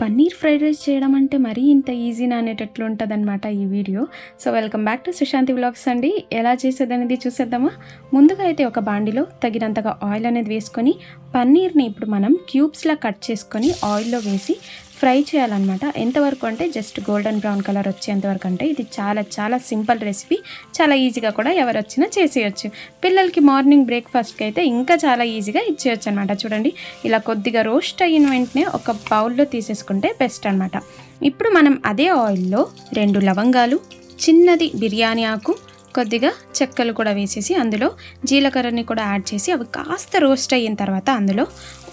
Paneer fried rice చేయడం అంటే మరీ ఇంత ఈజీనా అనేటట్లు ఉంటుందన్నమాట ఈ video. So welcome back to Sushanti blogs అండి. ఎలా చేసేదనేది చూసేద్దామా? ముందుగా అయితే ఒక బాండిలో తగినంతగా ఆయిల్ అనేది వేసుకొని పన్నీర్ని ఇప్పుడు మనం క్యూబ్స్లా కట్ చేసుకొని ఆయిల్లో వేసి ఫ్రై చేయాలన్నమాట. ఎంతవరకు అంటే జస్ట్ గోల్డెన్ బ్రౌన్ కలర్ వచ్చేంతవరకు అంటే ఇది చాలా చాలా సింపుల్ రెసిపీ. చాలా ఈజీగా కూడా ఎవరు వచ్చినా చేసేయచ్చు. పిల్లలకి మార్నింగ్ బ్రేక్ఫాస్ట్కి అయితే ఇంకా చాలా ఈజీగా ఇచ్చేయచ్చు అనమాట చూడండి ఇలా కొద్దిగా రోస్ట్ అయిన వెంటనే ఒక బౌల్లో తీసేసుకుంటే బెస్ట్ అనమాట ఇప్పుడు మనం అదే ఆయిల్లో రెండు లవంగాలు చిన్నది బిర్యానీ ఆకు కొద్దిగా చెక్కలు కూడా వేసేసి అందులో జీలకర్రని కూడా యాడ్ చేసి అవి కాస్త రోస్ట్ అయిన తర్వాత అందులో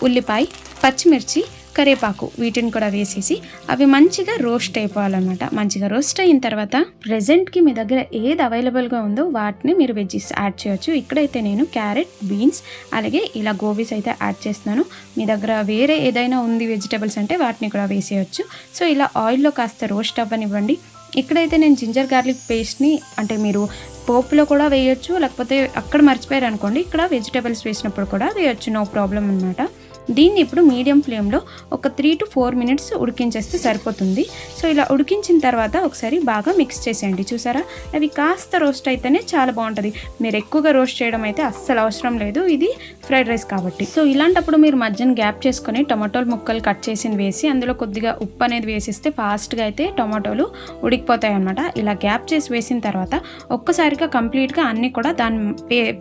ఉల్లిపాయ పచ్చిమిర్చి కరివేపాకు వీటిని కూడా వేసేసి అవి మంచిగా రోస్ట్ అయిపోవాలన్నమాట. మంచిగా రోస్ట్ అయిన తర్వాత ప్రెజెంట్కి మీ దగ్గర ఏది అవైలబుల్గా ఉందో వాటిని మీరు వెజ్జెస్ యాడ్ చేయొచ్చు. ఇక్కడైతే నేను క్యారెట్ బీన్స్ అలాగే ఇలా గోబీస్ అయితే యాడ్ చేస్తున్నాను. మీ దగ్గర వేరే ఏదైనా ఉంది వెజిటేబుల్స్ అంటే వాటిని కూడా వేసేయచ్చు. సో ఇలా ఆయిల్లో కాస్త రోస్ట్ అవ్వనివ్వండి. ఇక్కడైతే నేను జింజర్ గార్లిక్ పేస్ట్ని అంటే మీరు పోపులో కూడా వేయొచ్చు లేకపోతే అక్కడ మర్చిపోయారు అనుకోండి ఇక్కడ వెజిటేబుల్స్ వేసినప్పుడు కూడా వేయొచ్చు. నో ప్రాబ్లం అనమాట దీన్ని ఇప్పుడు మీడియం ఫ్లేమ్లో ఒక త్రీ టు ఫోర్ మినిట్స్ ఉడికించేస్తే సరిపోతుంది. సో ఇలా ఉడికించిన తర్వాత ఒకసారి బాగా మిక్స్ చేసేయండి. చూసారా? అవి కాస్త రోస్ట్ అయితేనే చాలా బాగుంటుంది. మీరు ఎక్కువగా రోస్ట్ చేయడం అయితే అస్సలు అవసరం లేదు. ఇది ఫ్రైడ్ రైస్ కాబట్టి. సో ఇలాంటప్పుడు మీరు మధ్యన గ్యాప్ చేసుకొని టమాటోలు ముక్కలు కట్ చేసి వేసి అందులో కొద్దిగా ఉప్పు అనేది వేసిస్తే ఫాస్ట్గా అయితే టమాటోలు ఉడికిపోతాయి అనమాట ఇలా గ్యాప్ చేసి వేసిన తర్వాత ఒక్కసారిగా కంప్లీట్గా అన్నీ కూడా దాని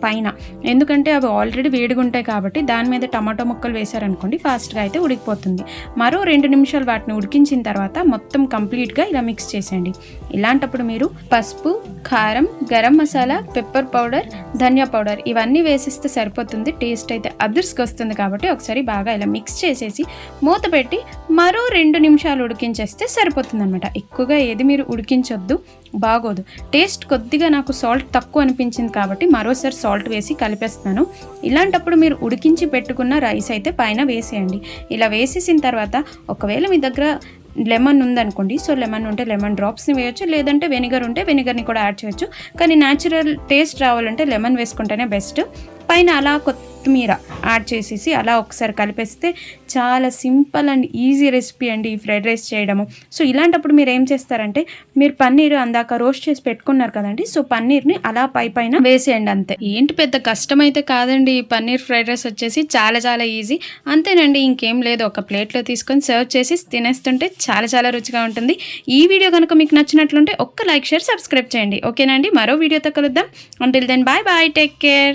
పైన. ఎందుకంటే అవి ఆల్రెడీ వేడిగా ఉంటాయి కాబట్టి దాని మీద టమాటో ముక్కలు వేసి వేశారనుకోండి ఫాస్ట్గా అయితే ఉడికిపోతుంది. మరో రెండు నిమిషాలు వాటిని ఉడికించిన తర్వాత మొత్తం కంప్లీట్గా ఇలా మిక్స్ చేసేయండి. ఇలాంటప్పుడు మీరు పసుపు కారం గరం మసాలా పెప్పర్ పౌడర్ ధనియా పౌడర్ ఇవన్నీ వేసిస్తే సరిపోతుంది. టేస్ట్ అయితే అదర్స్కి వస్తుంది కాబట్టి ఒకసారి బాగా ఇలా మిక్స్ చేసేసి మూత పెట్టి మరో రెండు నిమిషాలు ఉడికించేస్తే సరిపోతుంది అనమాట ఎక్కువగా ఏది మీరు ఉడికించొద్దు బాగోదు. టేస్ట్ కొద్దిగా నాకు సాల్ట్ తక్కువ అనిపించింది కాబట్టి మరోసారి సాల్ట్ వేసి కలిపేస్తున్నాను. ఇలాంటప్పుడు మీరు ఉడికించి పెట్టుకున్న రైస్ అయితే పైన వేసేయండి. ఇలా వేసేసిన తర్వాత ఒకవేళ మీ దగ్గర లెమన్ ఉందనుకోండి సో లెమన్ ఉంటే లెమన్ డ్రాప్స్ని వేయొచ్చు లేదంటే వెనిగర్ ఉంటే వెనిగర్ని కూడా యాడ్ చేయొచ్చు. కానీ న్యాచురల్ టేస్ట్ రావాలంటే లెమన్ వేసుకుంటేనే బెస్ట్. పైన అలా కొత్త కొత్తిమీర యాడ్ చేసేసి అలా ఒకసారి కలిపేస్తే చాలా సింపుల్ అండ్ ఈజీ రెసిపీ అండి ఈ ఫ్రైడ్ రైస్ చేయడము. సో ఇలాంటప్పుడు మీరు ఏం చేస్తారంటే మీరు పన్నీర్ అందాక రోస్ట్ చేసి పెట్టుకున్నారు కదండి సో పన్నీర్ని అలా పై పైన వేసేయండి అంతే. ఏంటి పెద్ద కష్టమైతే కాదండి ఈ పన్నీర్ ఫ్రైడ్ రైస్ వచ్చేసి చాలా చాలా ఈజీ. అంతేనండి ఇంకేం లేదు ఒక ప్లేట్లో తీసుకొని సర్వ్ చేసి తినేస్తుంటే చాలా చాలా రుచిగా ఉంటుంది. ఈ వీడియో కనుక మీకు నచ్చినట్లుంటే ఒక్క లైక్ షేర్ సబ్స్క్రైబ్ చేయండి. ఓకేనండి మరో వీడియోతో కలుద్దాం. Until then bye bye take care